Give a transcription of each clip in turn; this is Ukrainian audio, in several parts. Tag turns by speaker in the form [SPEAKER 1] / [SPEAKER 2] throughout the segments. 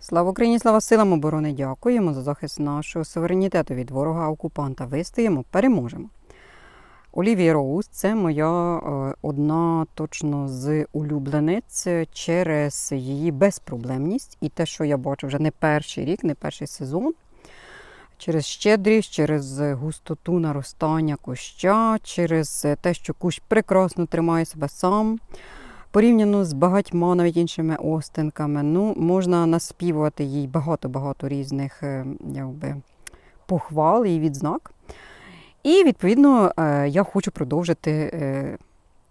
[SPEAKER 1] Слава Україні, слава силам оборони! Дякуємо за захист нашого суверенітету від ворога-окупанта. Вистоїмо, переможемо. Олівія Роуз це моя е, одна точно з улюблениць через її безпроблемність і те, що я бачу вже не перший рік, не перший сезон. Через щедрість, через густоту наростання куща, через те, що кущ прекрасно тримає себе сам. Порівняно з багатьма навіть іншими остинками, ну, можна наспівувати їй багато-багато різних е, якби, похвал і відзнак. І, відповідно, е, я хочу продовжити е,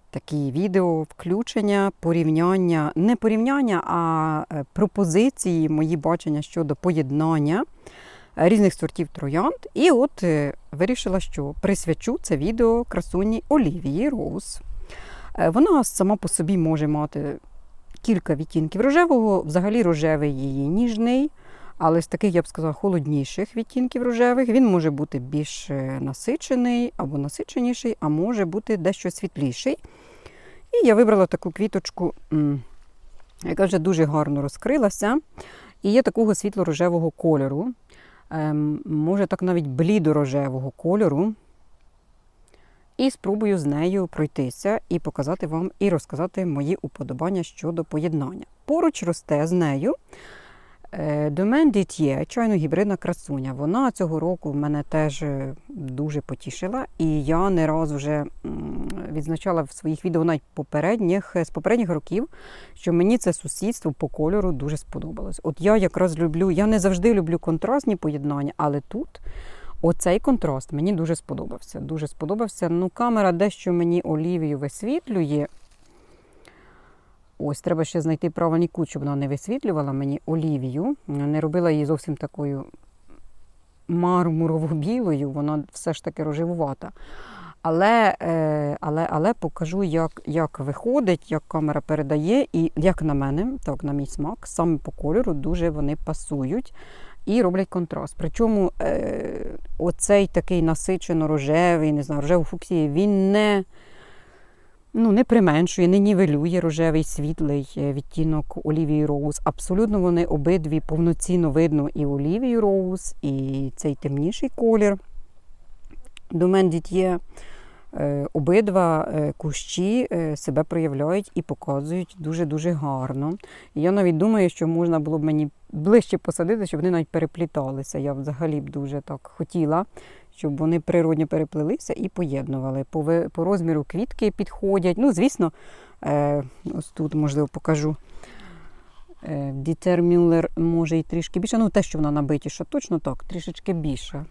[SPEAKER 1] такі відео, включення, порівняння, не порівняння, а пропозиції, мої бачення щодо поєднання різних сортів троянд. І от вирішила, що присвячу це відео красуні Олівії Роуз. Е, Вона сама по собі може мати кілька відтінків рожевого, взагалі рожевий її ніжний, але з таких, я б сказала, холодніших відтінків рожевих. Він може бути більш е, насичений або насиченіший, а може бути дещо світліший. І я вибрала таку квіточку, яка вже дуже гарно розкрилася. І є такого світло-рожевого кольору. Ем, може так навіть блідо-рожевого кольору. І спробую з нею пройтися і показати вам і розказати мої уподобання щодо поєднання. Поруч росте з нею Домен Діт'є, чайно гібридна красуня. Вона цього року мене теж е, дуже потішила, і я не раз вже відзначала в своїх відео навіть попередніх, з попередніх років, що мені це сусідство по кольору дуже сподобалось. От я якраз люблю, я не завжди люблю контрастні поєднання, але тут. Оцей контраст мені дуже сподобався. Дуже сподобався. Ну, камера дещо мені олівію висвітлює. Ось, треба ще знайти правильний кут, щоб вона не висвітлювала мені олівію. Не робила її зовсім такою мармурово-білою, вона все ж таки рожевувата. Але, е, але, але покажу, як, як виходить, як камера передає, і як на мене, так, на мій смак, саме по кольору дуже вони пасують і роблять контраст. Причому е, оцей такий насичено-рожевий, не знаю, рожево-фуксії, він не, ну, не применшує, не нівелює рожевий світлий е, відтінок Олівії Роуз. Абсолютно вони обидві повноцінно видно і Олівію Роуз, і цей темніший колір. Домен Діт'є. Е, Обидва е, кущі е, себе проявляють і показують дуже-дуже гарно. Я навіть думаю, що можна було б мені ближче посадити, щоб вони навіть перепліталися. Я взагалі б дуже так хотіла, щоб вони природньо переплилися і поєднували. По, розміру квітки підходять. Ну, звісно, ось тут, можливо, покажу. Дітер Мюллер може і трішки більше. Ну, те, що вона набитіша, точно так, трішечки більша.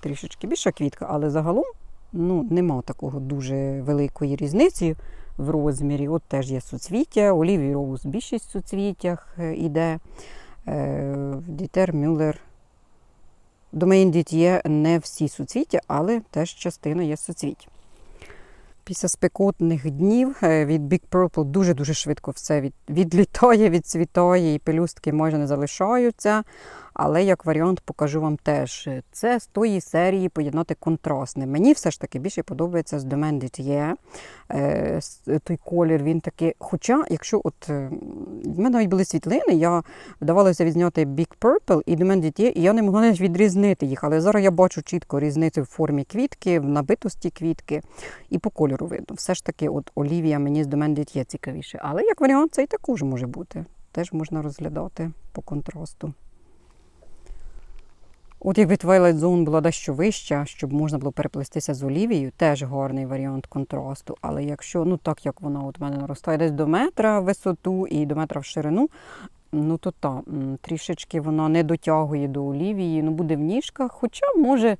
[SPEAKER 1] Трішечки більша квітка, але загалом ну, нема такого дуже великої різниці в розмірі. От теж є суцвіття, Олівій Роуз більшість в суцвіттях е, іде. Е, Дітер Мюллер. Домейн Діт'є не всі суцвіття, але теж частина є суцвіть. Після спекотних днів е, від Big Purple дуже-дуже швидко все від, відлітає, відцвітає, і пелюстки майже не залишаються. Але як варіант покажу вам теж. Це з тої серії поєднати контрастне. Мені все ж таки більше подобається з Domaine Ditier. Е, Той колір він такий. Хоча, якщо от е, в мене навіть були світлини, я вдавалося відзняти Big Purple і Domaine Ditier, і я не могла навіть відрізнити їх. Але зараз я бачу чітко різницю в формі квітки, в набитості квітки і по кольору видно. Все ж таки, от Олівія мені з Domaine Ditier цікавіше. Але як варіант, це і також може бути. Теж можна розглядати по контрасту. От якби Twilight Zone була дещо вища, щоб можна було переплестися з олівією, теж гарний варіант контрасту. Але якщо, ну так як вона от мене наростає десь до метра в висоту і до метра в ширину, ну то та, трішечки вона не дотягує до олівії, ну буде в ніжках, хоча може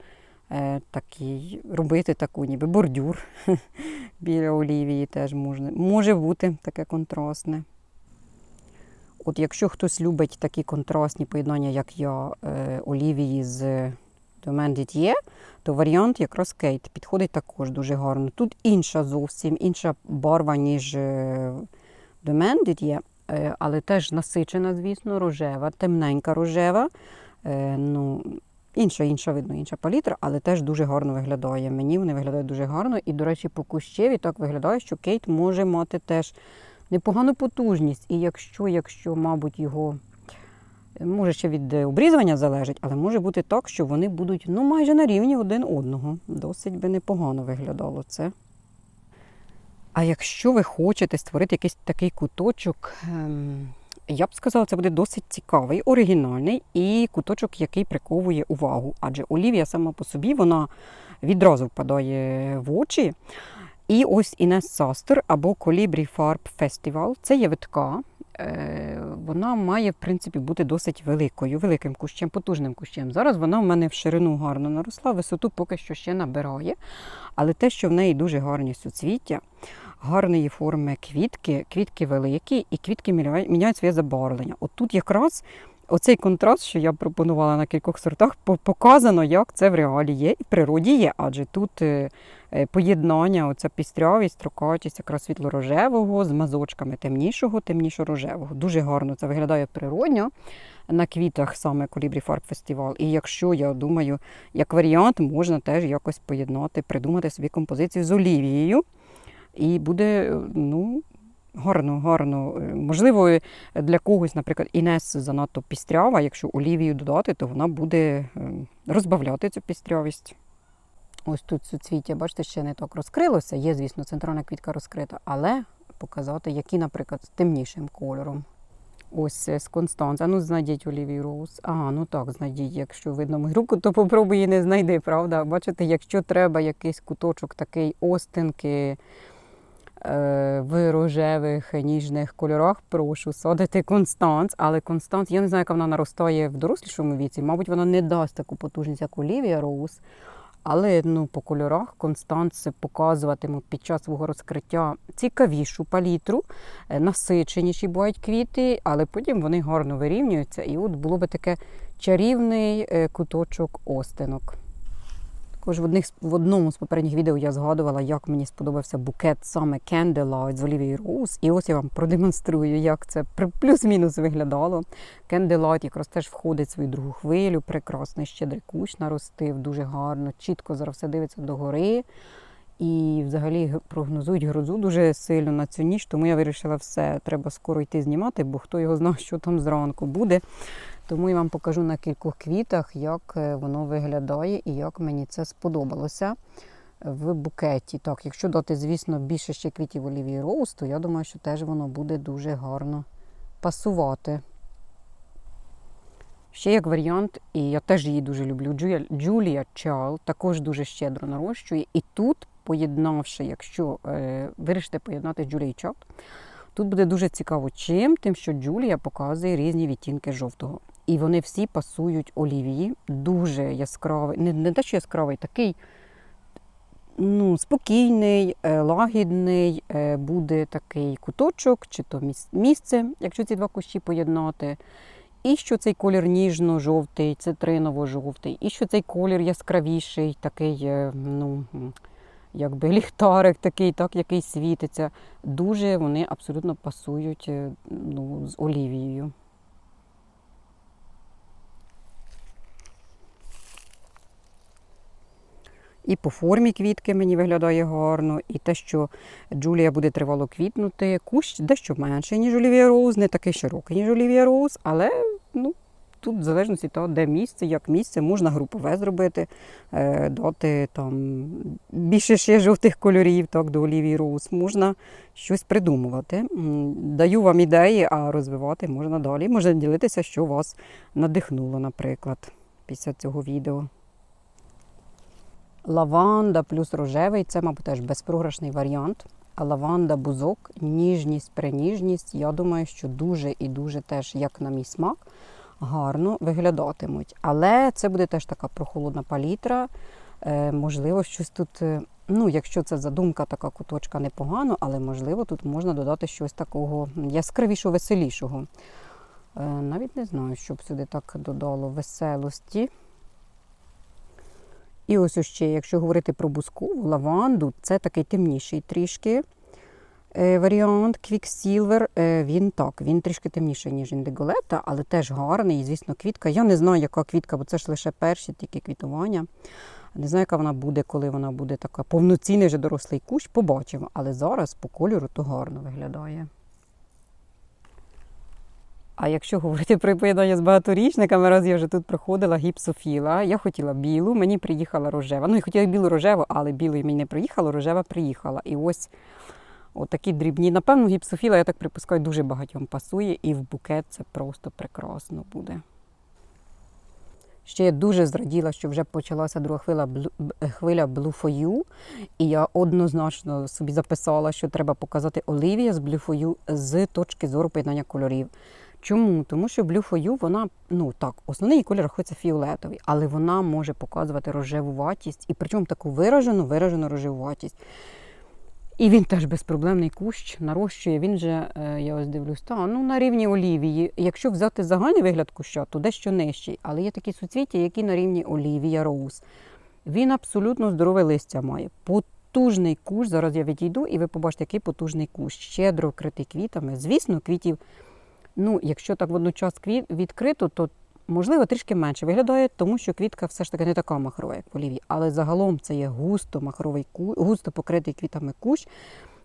[SPEAKER 1] е, такий, робити таку ніби бордюр біля олівії теж можна. Може бути таке контрастне. От якщо хтось любить такі контрастні поєднання, як я, е, олівії з Domaine Ditier, то варіант якраз Кейт підходить також дуже гарно. Тут інша зовсім інша барва, ніж Domaine Ditier, е, але теж насичена, звісно, рожева, темненька рожева. Е, ну, інша, інша, видно, інша палітра, але теж дуже гарно виглядає. Мені вони виглядають дуже гарно. І, до речі, по кущеві так виглядає, що Кейт може мати теж непогану потужність. І якщо, якщо, мабуть, його Може, ще від е, обрізування залежить, але може бути так, що вони будуть ну, майже на рівні один одного. Досить би непогано виглядало це. А якщо ви хочете створити якийсь такий куточок, ем, я б сказала, це буде досить цікавий, оригінальний і куточок, який приковує увагу. Адже олівія сама по собі вона відразу впадає в очі. І ось Інес Састер або Colibri Farb Festival це є витка. Е, Вона має, в принципі, бути досить великою, великим кущем, потужним кущем. Зараз вона в мене в ширину гарно наросла, висоту поки що ще набирає. Але те, що в неї дуже гарні суцвіття, гарної форми квітки, квітки великі, і квітки міняють своє забарвлення. От тут якраз оцей контраст, що я пропонувала на кількох сортах, показано, як це в реалі є і в природі є. Адже тут е, е, поєднання, оця пістрявість, строкатість якраз світло-рожевого з мазочками темнішого, темнішо-рожевого. Дуже гарно це виглядає природньо на квітах саме Colibri Farb Festival. І якщо, я думаю, як варіант, можна теж якось поєднати, придумати собі композицію з олівією. І буде е, ну, гарно, гарно. Е, Можливо, е, для когось, наприклад, Інес занадто пістрява. Якщо олівію додати, то вона буде е, розбавляти цю пістрявість. Ось тут суцвіття, бачите, ще не так розкрилося. Є, звісно, центральна квітка розкрита, але показати, які, наприклад, з темнішим кольором. Ось з Констанца. Ну, знайдіть Олівію Роуз. Ага, ну так, знайдіть. Якщо видно мою руку, то попробуй її не знайди, правда? Бачите, якщо треба якийсь куточок такий остинки в рожевих ніжних кольорах, прошу садити Констанц. Але Констанц, я не знаю, яка вона наростає в дорослішому віці. Мабуть, вона не дасть таку потужність, як Олівія Роуз. Але ну, по кольорах Констанц показуватиму під час свого розкриття цікавішу палітру, е, насиченіші бувають квіти, але потім вони гарно вирівнюються. І от було би таке чарівний е, куточок остинок. Також в, одних, в одному з попередніх відео я згадувала, як мені сподобався букет саме Candlelight з Олівії Роуз. І ось я вам продемонструю, як це плюс-мінус виглядало. Candlelight якраз теж входить в свою другу хвилю. Прекрасний щедрий кущ наростив, дуже гарно, чітко зараз все дивиться догори. І взагалі прогнозують грозу дуже сильно на цю ніч, тому я вирішила все, треба скоро йти знімати, бо хто його знає, що там зранку буде. Тому я вам покажу на кількох квітах, як е, воно виглядає і як мені це сподобалося в букеті. Так, якщо дати, звісно, більше ще квітів Олівії Роуз, то я думаю, що теж воно буде дуже гарно пасувати. Ще як варіант, і я теж її дуже люблю. Джулія Чал також дуже щедро нарощує. І тут, поєднавши, якщо е, вирішите поєднати Джулією Чал, тут буде дуже цікаво чим, тим, що Джулія показує різні відтінки жовтого. І вони всі пасують олівії. Дуже яскравий, не, не те, що яскравий, такий ну, спокійний, е, лагідний, е, буде такий куточок, чи то місце, якщо ці два кущі поєднати. І що цей колір ніжно-жовтий, цитриново-жовтий, і що цей колір яскравіший, такий, е, ну, якби ліхтарик такий, так, який світиться. Дуже вони абсолютно пасують е, ну, з олівією. І по формі квітки мені виглядає гарно, і те, що Джулія буде тривало квітнути, кущ дещо менший, ніж Олівія Роуз, не такий широкий, ніж Олівія Роуз, але ну, тут в залежності того, де місце, як місце, можна групове зробити, е, дати там більше ще жовтих кольорів так, до Олівії Роуз, можна щось придумувати. Даю вам ідеї, а розвивати можна далі. Можна ділитися, що вас надихнуло, наприклад, після цього відео. Лаванда плюс рожевий це, мабуть, теж безпрограшний варіант. А лаванда, бузок, ніжність, преніжність. Я думаю, що дуже і дуже теж, як на мій смак, гарно виглядатимуть. Але це буде теж така прохолодна палітра. Е, можливо, щось тут, е, ну, якщо це задумка, така куточка непогано, але можливо тут можна додати щось такого яскравішого, веселішого. Е, навіть не знаю, щоб сюди так додало веселості. І ось ще, якщо говорити про бускову лаванду, це такий темніший трішки варіант Quicksilver. Е, він так, він трішки темніший, ніж індиголета, але теж гарний. І, звісно, квітка. Я не знаю, яка квітка, бо це ж лише перші тільки квітування. Не знаю, яка вона буде, коли вона буде така повноцінний вже дорослий кущ, побачимо. Але зараз по кольору то гарно виглядає. А якщо говорити про поєднання з багаторічниками, раз я вже тут проходила гіпсофіла, я хотіла білу, мені приїхала рожева. Ну, я хотіла білу рожеву, але білої мені не приїхало, рожева приїхала. І ось отакі дрібні. Напевно, гіпсофіла, я так припускаю, дуже багатьом пасує, і в букет це просто прекрасно буде. Ще я дуже зраділа, що вже почалася друга хвиля хвиля You, і я однозначно собі записала, що треба показати Олівія з You з точки зору поєднання кольорів. Чому? Тому що You, вона, ну так, основний її колір рахується фіолетовий, але вона може показувати рожевуватість, і причому таку виражену, виражену рожевуватість. І він теж безпроблемний кущ нарощує. Він же, е, я ось дивлюсь, та, ну, на рівні олівії. Якщо взяти загальний вигляд куща, то дещо нижчий. Але є такі суцвіття, які на рівні олівія роуз. Він абсолютно здорове листя має. Потужний кущ. Зараз я відійду, і ви побачите, який потужний кущ. Щедро вкритий квітами. Звісно, квітів, ну, якщо так водночас відкрито, то можливо трішки менше виглядає, тому що квітка все ж таки не така махрова, як в олівії. Але загалом це є густо махровий густо покритий квітами кущ.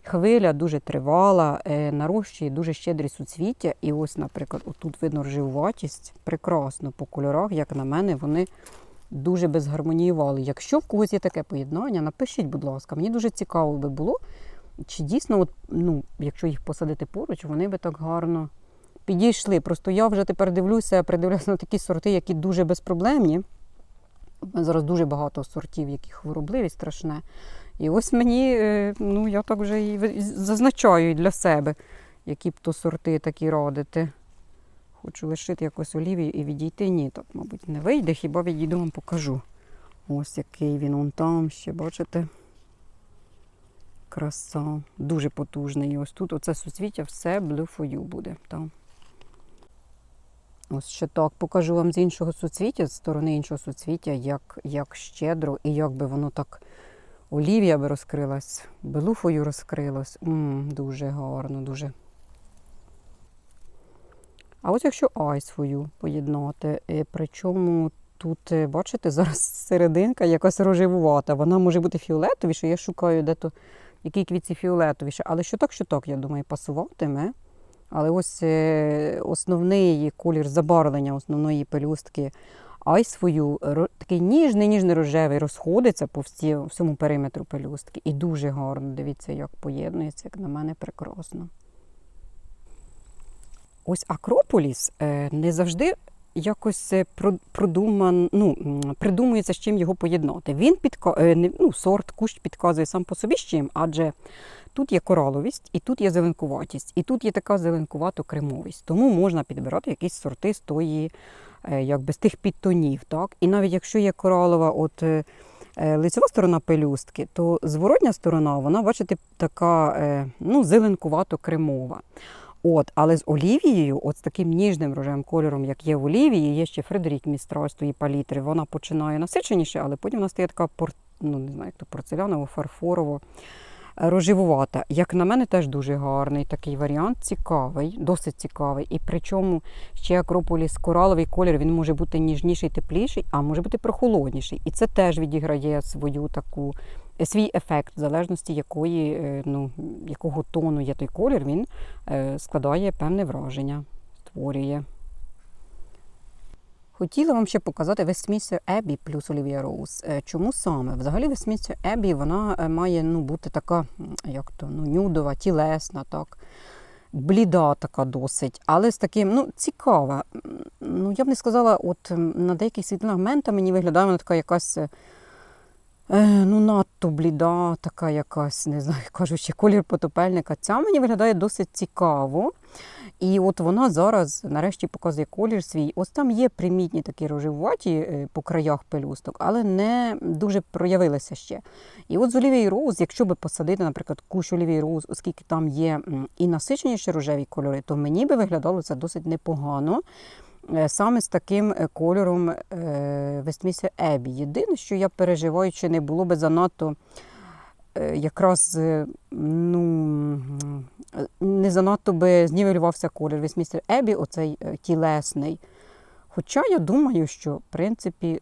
[SPEAKER 1] Хвиля дуже тривала, е, нарощує дуже щедрі суцвіття. І ось, наприклад, отут видно рживуватість. Прекрасно по кольорах, як на мене, вони дуже безгармоніювали. Якщо в когось є таке поєднання, напишіть, будь ласка, мені дуже цікаво би було, чи дійсно, от, ну, якщо їх посадити поруч, вони би так гарно підійшли. Просто я вже тепер дивлюся, придивляюся на такі сорти, які дуже безпроблемні. Зараз дуже багато сортів, які хворобливі, страшне. І ось мені, е, ну я так вже і зазначаю для себе, які б то сорти такі радити. Хочу лишити якось олівію і відійти. Ні, так, мабуть, не вийде, хіба відійду вам покажу. Ось який він он там ще, бачите? Краса. Дуже потужний. І ось тут оце суцвіття все You буде. Там. Ось ще так покажу вам з іншого суцвіття, з сторони іншого суцвіття, як, як щедро і як би воно так олів'я би розкрилась, белуфою розкрилось. м дуже гарно, дуже. А ось якщо айсфою поєднати, е, причому тут, е, бачите, зараз серединка якась рожевувата. Вона може бути фіолетовіша. Я шукаю де-то який квітці фіолетовіше. Але що так, що так, я думаю, пасуватиме. Але ось е, основний колір забарвлення основної пелюстки айсфою такий ніжний, ніжний рожевий, розходиться по всі, всьому периметру пелюстки. І дуже гарно. Дивіться, як поєднується, як на мене прекрасно. Ось Акрополіс е, не завжди якось е, продуман, ну, придумується, з чим його поєднати. Він підка... ну, сорт, кущ підказує сам по собі з чим, адже тут є кораловість, і тут є зеленкуватість, і тут є така зеленкувато-кремовість. Тому можна підбирати якісь сорти з тої, е, якби з тих підтонів. Так? І навіть якщо є коралова, от. е, е, Лицева сторона пелюстки, то зворотня сторона, вона, бачите, така ну, зеленкувато-кремова. От, але з олівією, от з таким ніжним рожевим кольором, як є в олівії, є ще Фредерік Містраль з тої палітри. Вона починає насиченіше, але потім вона стає така ну, не знаю, як то порцеляново, фарфорово. Е, Рожевувата. Як на мене, теж дуже гарний такий варіант, цікавий, досить цікавий. І причому ще Акрополіс кораловий колір, він може бути ніжніший, тепліший, а може бути прохолодніший. І це теж відіграє свою таку свій ефект, в залежності якої, е, ну, якого тону є той колір, він е, складає певне враження, створює. Хотіла вам ще показати Westminster Abbey плюс Olivia Rose. Е, Чому саме? Взагалі Westminster Abbey вона е, має ну, бути така, як то, ну, нюдова, тілесна, так. Бліда така досить, але з таким, ну, цікава. Ну, я б не сказала, от на деяких світлинах мента мені виглядає вона така якась Е, ну, надто бліда, така якась, не знаю, кажучи, колір потопельника. Ця мені виглядає досить цікаво. І от вона зараз нарешті показує колір свій. Ось там є примітні такі рожеваті е, по краях пелюсток, але не дуже проявилися ще. І от з Олівії Роуз, якщо би посадити, наприклад, кущ Олівії Роуз, оскільки там є і насиченіші рожеві кольори, то мені би виглядало це досить непогано. Е, Саме з таким е, кольором Вестмісер Ебі. Єдине, що я переживаю, чи не було би занадто якраз ну, не занадто би знівелювався колір Вестмістер Ебі, оцей е, тілесний. Хоча я думаю, що в принципі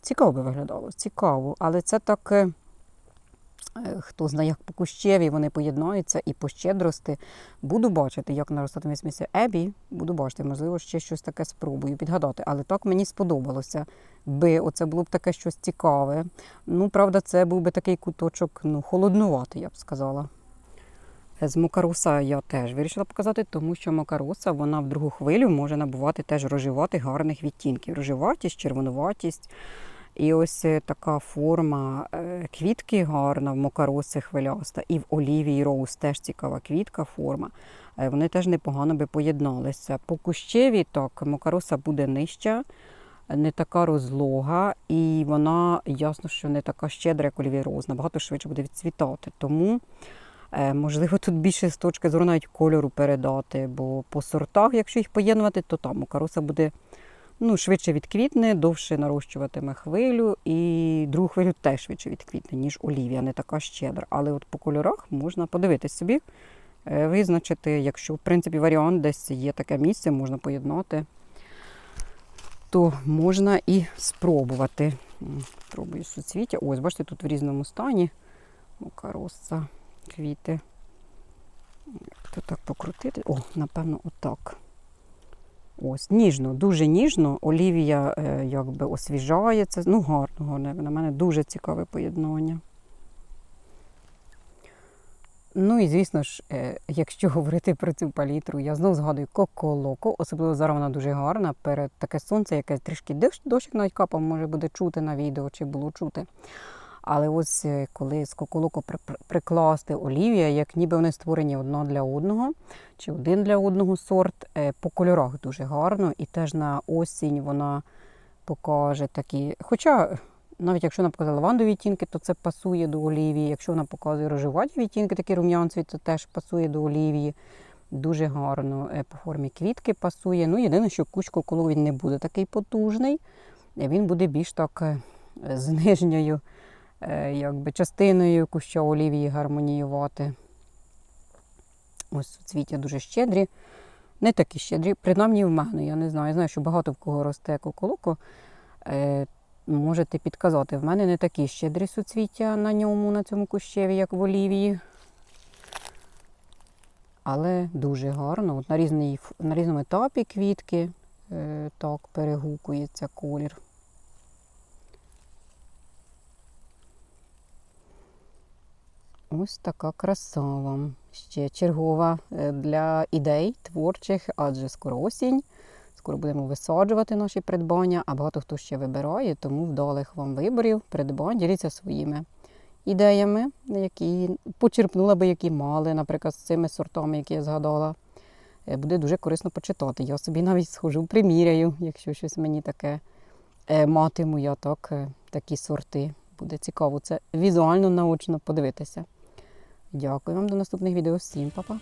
[SPEAKER 1] цікаво би виглядало, цікаво, але це так. е, Е, Хто знає, як по кущеві вони поєднаються і по щедрости. Буду бачити, як наростатиме смісі Ебі. Буду бачити, можливо, ще щось таке спробую підгадати. Але так мені сподобалося би. Оце було б таке щось цікаве. Ну, правда, це був би такий куточок ну, холоднуватий, я б сказала. З Мокаруса я теж вирішила показати, тому що Макаруса вона в другу хвилю може набувати теж рожевати гарних відтінків. Рожеватість, червонуватість. І ось е, така форма е, квітки гарна в Мокароси хвиляста, і в Олівії Роуз теж цікава квітка, форма. Е, Вони теж непогано би поєдналися. По кущеві так, Мокароса буде нижча, не така розлога, і вона ясно, що не така щедра, як Олівія Роуз, набагато швидше буде відцвітати. Тому Можливо, тут більше з точки зору навіть кольору передати, бо по сортах, якщо їх поєднувати, то там каруса буде ну, швидше відквітне, довше нарощуватиме хвилю, і другу хвилю теж швидше відквітне, ніж олівія, не така щедра. Але от по кольорах можна подивитись собі, е, визначити, якщо в принципі варіант десь є таке місце, можна поєднати, то можна і спробувати. Пробую суцвіття. Ось, бачите, тут в різному стані. Мокароса квіти. То так покрутити? О, напевно, отак. Ось, ніжно, дуже ніжно. Олівія е, якби освіжає це. Ну, гарно, гарно. На мене дуже цікаве поєднання. Ну і звісно ж, е, якщо говорити про цю палітру, я знову згадую коколоко, особливо зараз вона дуже гарна. Перед таке сонце, яке трішки дощ, дощик навіть капав, може буде чути на відео, чи було чути. Але ось е, коли з при- прикласти олівія, як ніби вони створені одна для одного, чи один для одного сорт, е, по кольорах дуже гарно. І теж на осінь вона покаже такі. Хоча, навіть якщо вона показала лавандові відтінки, то це пасує до олівії. Якщо вона показує рожеваті відтінки, такі рум'янцеві, то теж пасує до олівії. Дуже гарно е, по формі квітки пасує. Ну, єдине, що кущ коколу він не буде такий потужний, е, він буде більш так е, з нижньою е, якби, частиною куща олівії гармоніювати. Ось цвіття дуже щедрі. Не такі щедрі, принаймні в мене, я не знаю. Я знаю, що багато в кого росте коколоко. Е, можете підказати, в мене не такі щедрі суцвіття на ньому, на цьому кущеві, як в олівії. Але дуже гарно. От на, різній, ф- на різному етапі квітки е, так перегукується колір. Ось така краса. Ще чергова е, для ідей творчих, адже скоро осінь. Скоро будемо висаджувати наші придбання, а багато хто ще вибирає, тому вдалих вам виборів, придбань. Діліться своїми ідеями, які почерпнула би, які мали, наприклад, з цими сортами, які я згадала. Е, Буде дуже корисно почитати. Я собі навіть схожу, приміряю, якщо щось мені таке е, матиму я так, такі сорти. Буде цікаво це візуально наочно подивитися. Дякую вам до наступних відео. Всім па-па!